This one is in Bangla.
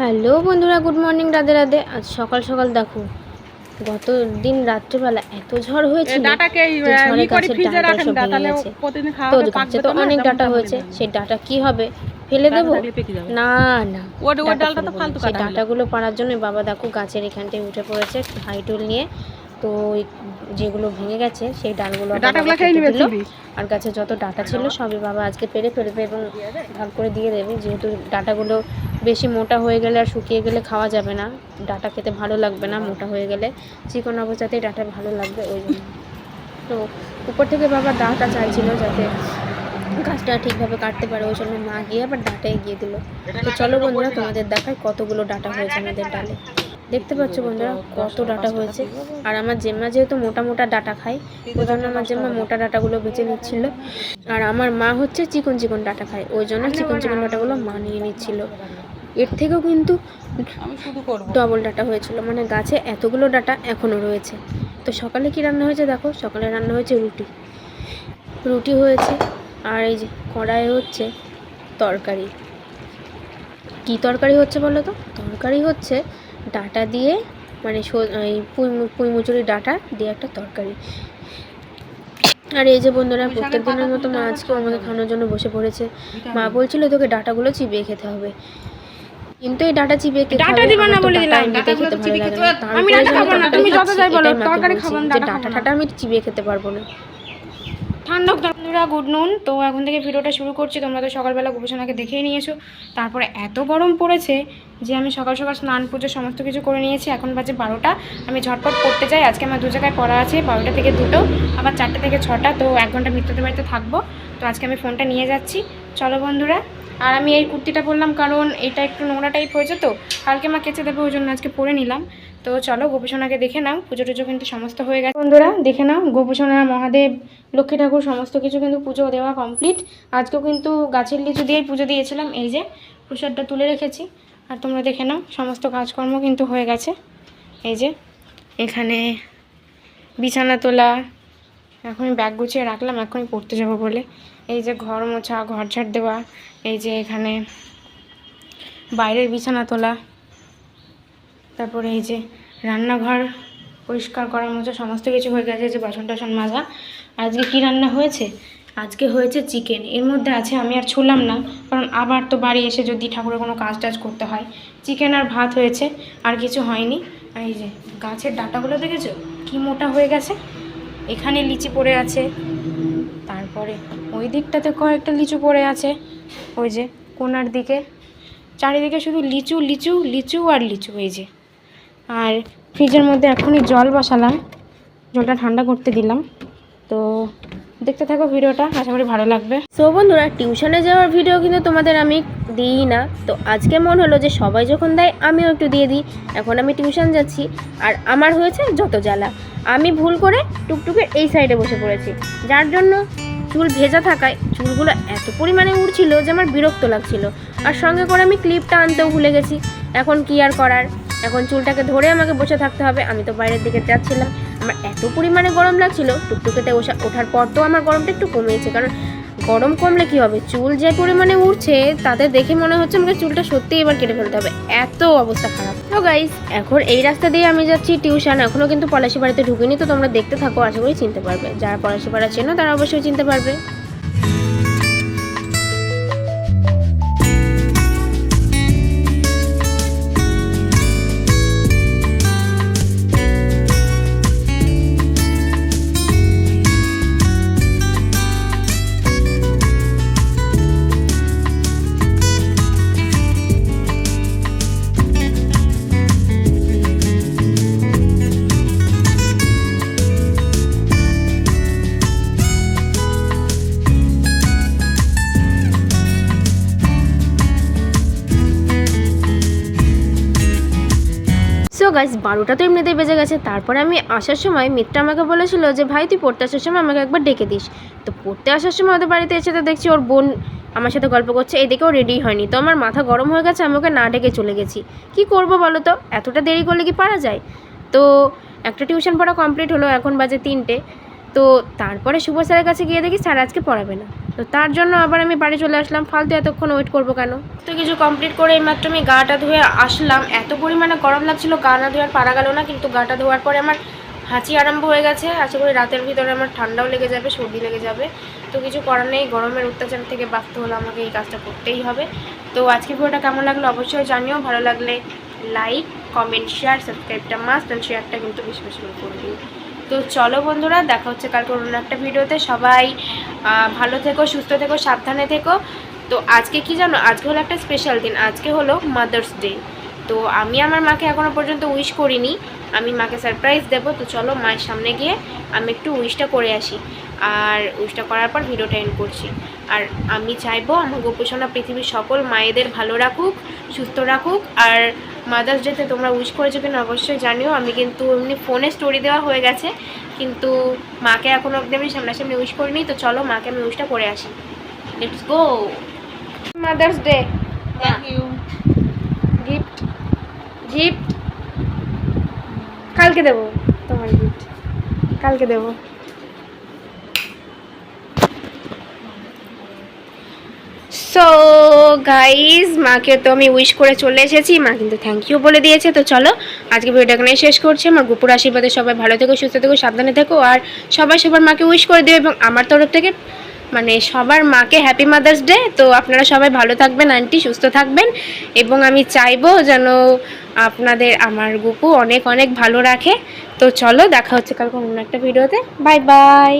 হ্যালো বন্ধুরা গুড মর্নিং রাধে রাধে। আজ সকাল সকাল দেখো গত দিন রাত্রেবেলা এত ঝড় হয়েছিল। ঝড়ে গাছের ডাঁটা সব ভেঙে গেছে। তো গাছে তো অনেক ডাটা হয়েছে সেই ডাটা কি হবে? ফেলে দেবো। না না। সেই ডাটাগুলো পাড়ার জন্য বাবা দেখো গাছের এখানটায় উঠে পড়েছে হাইটুল নিয়ে। তো যেগুলো ভেঙে গেছে সেই ডালগুলো। আর গাছে যত ডাটা ছিল সবই বাবা আজকে পেরে ফেলবে এবং ভাগ করে দিয়ে দেবে। যেহেতু ডাটাগুলো বেশি মোটা হয়ে গেলে আর শুকিয়ে গেলে খাওয়া যাবে না। ডাটা খেতে ভালো লাগবে না মোটা হয়ে গেলে। চিকন অবস্থাতেই ডাটা ভালো লাগবে ওই জন্য। তো উপর থেকে বাবা ডাটা চাইছিল যাতে গাছটা ঠিকভাবে কাটতে পারে, ওই জন্য মা গিয়ে আবার ডাটা এগিয়ে দিল। তো চলো বন্ধুরা, তোমাদের দেখায় কতগুলো ডাটা হয়েছে আমাদের ডালে। দেখতে পাচ্ছ বন্ধুরা, কত ডাটা হয়েছে। আর আমার জেম্মা যেহেতু মোটা মোটা ডাটা খায়, ওই জন্য আমার জেম্মা মোটা ডাটাগুলো বেছে নিচ্ছিল। আর আমার মা হচ্ছে চিকন চিকন ডাটা খায়, ওই জন্য চিকন চিকন ডাটাগুলো মা নিয়ে নিচ্ছিল। এর থেকেও কিন্তু ডবল ডাটা হয়েছিল মানে গাছে এতগুলো ডাটা এখনও রয়েছে। তো সকালে কি রান্না হয়েছে দেখো? সকালে রান্না হয়েছে রুটি। রুটি হয়েছে আর এই যে কড়াইয়ে হচ্ছে তরকারি। কি তরকারি হচ্ছে বলো তো? তরকারি হচ্ছে ডাটা দিয়ে মানে এই পুঁই মুচুরি ডাটা দিয়ে একটা তরকারি। আর এই যে বন্ধুরা প্রত্যেক দিনের মতো মা আজকেও আমাকে খাওয়ানোর জন্য বসে পড়েছে। মা বলছিল তোকে ডাটাগুলো চিবিয়ে খেতে হবে। কিন্তু এই ডাটা চিবিয়ে খেতে ডাটা দিবা না বলে দিলাম, খেতে তো চিবিয়ে খেতে আমি ডাটা খাব না, তুমি যত যাই বলো, তরকারি খাব না, ডাটা ডাটা আমি চিবিয়ে খেতে পারব না। ঠান্ডা বন্ধুরা গুড নুন তো এখন থেকে ভিডিওটা শুরু করছি। তোমরা তো সকালবেলা গোপসোনাকে দেখেই নিয়েছো। তারপরে এত গরম পড়েছে যে আমি সকাল সকাল স্নান পুজো সমস্ত কিছু করে নিয়েছি। এখন বাজে বারোটা। আমি ঝটপট পড়তে যাই। আজকে আমার দু জায়গায় পড়া আছে বারোটা থেকে দুটো। আবার চারটে থেকে ছটা। তো এক ঘণ্টা মিত্রদের বাড়িতে থাকব। তো আজকে আমি ফোনটা নিয়ে যাচ্ছি। চলো বন্ধুরা আর আমি এই কুর্তিটা পরলাম কারণ এটা একটু নোংরা টাইপ হয়েছে তো। কালকে মা কেচে দেবে, ওই জন্য আজকে পরে নিলাম। তো চলো, গোপীসোনাকে দেখে নাও, পুজো টুজো কিন্তু সমস্ত হয়ে গেছে। বন্ধুরা, দেখে নাও, গোপীসোনা, মহাদেব, লক্ষ্মী ঠাকুর, সমস্ত কিছু কিন্তু পুজো দেওয়া কমপ্লিট আজকেও কিন্তু গাছের লিচু দিয়েই পুজো দিয়েছিলাম, এই যে প্রসাদটা তুলে রেখেছি। আর তোমরা দেখে নাও, সমস্ত কাজকর্ম কিন্তু হয়ে গেছে। এই যে, এখানে বিছানা তোলা এখন ব্যাগ গুছিয়ে রাখলাম, এখনই পড়তে যাব বলে। এই যে ঘর মোছা, ঘর ঝাড় দেওয়া, এই যে এখানে বাইরের বিছানা তোলা, তারপরে এই যে রান্নাঘর পরিষ্কার করা মোছা, সমস্ত কিছু হয়ে গেছে যে বাসন টাসন মাজা। আজকে কি রান্না হয়েছে? আজকে হয়েছে চিকেন। এর মধ্যে আছে, আমি আর ছুলাম না, কারণ আবার তো বাড়ি এসে যদি ঠাকুরের কোনো কাজ টাজ করতে হয়। চিকেন আর ভাত হয়েছে, আর কিছু হয়নি। এই যে গাছের ডাটাগুলো দেখেছ? কি মোটা হয়ে গেছে? এখানে লিচি পড়ে আছে ওই দিকটাতে কয়েকটা লিচু পড়ে আছে। ওই যে কোনার দিকে। চারিদিকে শুধু লিচু লিচু লিচু আর লিচু এই যে। আর ফ্রিজের মধ্যে এখনই জল বসালাম। জলটা ঠান্ডা করতে দিলাম। তো দেখতে থাকো ভিডিওটা, আশা করি ভালো লাগবে। সো বন্ধুরা, টিউশনে যাওয়ার ভিডিও কিন্তু তোমাদের আমি দিই না। তো আজকে মন হলো যে সবাই যখন দেয়, আমিও একটু দিয়ে দিই। এখন আমি টিউশন যাচ্ছি। আর আমার হয়েছে যত জ্বালা। আমি ভুল করে টুকটুকের এই সাইডে বসে পড়েছি। যার জন্য চুল ভেজা থাকায় চুলগুলো এত পরিমাণে উড়ছিল যে আমার বিরক্ত লাগছিল। আর সঙ্গে করে আমি ক্লিপটা আনতেও ভুলে গেছি। এখন কি আর করার? এখন চুলটাকে ধরে আমাকে বসে থাকতে হবে। আমি তো বাইরের দিকে যাচ্ছিলাম। আমার এত পরিমাণে গরম লাগছিল, টুকটুকেতে ওঠা ওঠার পর তো আমার গরমটা একটু কমেছে। কারণ গরম কমলে কি হবে? চুল যে পরিমাণে উঠছে তাতে দেখে মনে হচ্ছে আমাকে চুলটা সত্যিই এবার কেটে ফেলতে হবে। এত অবস্থা খারাপ। তো গাইস এখন এই রাস্তা দিয়ে আমি যাচ্ছি টিউশন এখনও কিন্তু পলাশি বাড়িতে ঢুকিনি, তো তোমরা দেখতে থাকো, আশা করি চিনতে পারবে। যারা পলাশি পাড়া চেনো, তারা অবশ্যই চিনতে পারবে। গাইস বারোটা তো এমনিতেই বেজে গেছে। তারপরে আমি আসার সময় মিত্রা আমাকে বলেছিল যে, ভাই, তুই পড়তে আসার সময় আমাকে একবার ডেকে দিস। তো পড়তে আসার সময় ওদের বাড়িতে এসে তো দেখছি ওর বোন আমার সাথে গল্প করছে। এদিকেও রেডি হয়নি। তো আমার মাথা গরম হয়ে গেছে, আমি ওকে না ডেকে চলে গেছি। কি করব বলো তো? এতটা দেরি করলে কি পারা যায়? তো একটা টিউশন পড়া কমপ্লিট হলো, এখন বাজে তিনটে। তো তারপরে শুভ স্যারের কাছে গিয়ে দেখি স্যার আজকে পড়াবে না। তো তার জন্য আবার আমি বাড়ি চলে আসলাম। ফালতু এতক্ষণ ওয়েট করব কেন? তো কিছু কমপ্লিট করে এইমাত্র আমি গাটা ধুয়ে আসলাম। এত পরিমাণে গরম লাগছিল, গা না ধোয়ার পারা গেল না, কিন্তু গাটা ধোয়ার পরে আমার হাঁচি আরম্ভ হয়ে গেছে। আশা করি রাতের ভিতরে আমার ঠান্ডাও লেগে যাবে, সর্দি লেগে যাবে। তো কিছু করার নেই, গরমের অত্যাচার থেকে বাঁচতে হলে আমাকে এই কাজটা করতেই হবে। তো আজকে ভিডিওটা কেমন লাগল অবশ্যই জানিও। ভালো লাগলে লাইক কমেন্ট শেয়ার সাবস্ক্রাইবটা মাস্ট অ্যান্ড শেয়ারটা কিন্তু বেশি বেশি করে তো চলো বন্ধুরা, দেখা হচ্ছে কালকে অন্য একটা ভিডিওতে সবাই ভালো থেকো, সুস্থ থেকো, সাবধানে থেকো। তো আজকে কি জানো? আজকে হলো একটা স্পেশাল দিন। আজকে হলো মাদার্স ডে তো আমি আমার মাকে এখনও পর্যন্ত উইশ করিনি। আমি মাকে সারপ্রাইজ দেবো। তো চলো মায়ের সামনে গিয়ে আমি একটু উইশটা করে আসি। আর উইশটা করার পর ভিডিওটা এন্ড করছি। আর আমি চাইব আমার গোপোষণা পৃথিবীর সকল মায়েদের ভালো রাখুক, সুস্থ রাখুক। আর মাদার্স ডেতে তোমরা উইশ করেছ কিনা অবশ্যই জানিও। আমি কিন্তু এমনি ফোনে স্টোরি দেওয়া হয়ে গেছে কিন্তু মাকে এখনও অব্দি আমি সামনাসামনি উইশ করিনি। তো চলো মাকে আমি উইশটা করে আসি। Let's go mother's day. Gift gift কালকে দেবো তোমার গিফট কালকে দেবো। সো গাইজ মাকে তো আমি উইশ করে চলে এসেছি। মা কিন্তু থ্যাংক ইউ বলে দিয়েছে। তো চলো, আজকে ভিডিওটা এখানে শেষ করছি। আমার গুপুর আশীর্বাদে সবাই ভালো থেকো, সুস্থ থেকো, সাবধানে থেকো। আর সবাই সবার মাকে উইশ করে দেবে এবং আমার তরফ থেকে মানে সবার মাকে হ্যাপি মাদার্স ডে তো আপনারা সবাই ভালো থাকবেন, আন্টি সুস্থ থাকবেন। এবং আমি চাইব যেন আপনাদের, আমার গুপু অনেক অনেক ভালো রাখে। তো চলো, দেখা হচ্ছে কালকে অন্য একটা ভিডিওতে বাই বাই